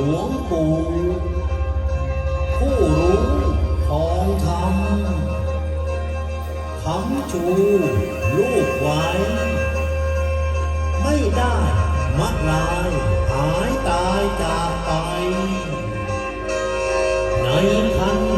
ลวงปู่ผู้รู้ของธรรมคำจูลูกไว้ ไม่ได้มักลายหายตายจากไป ในพัน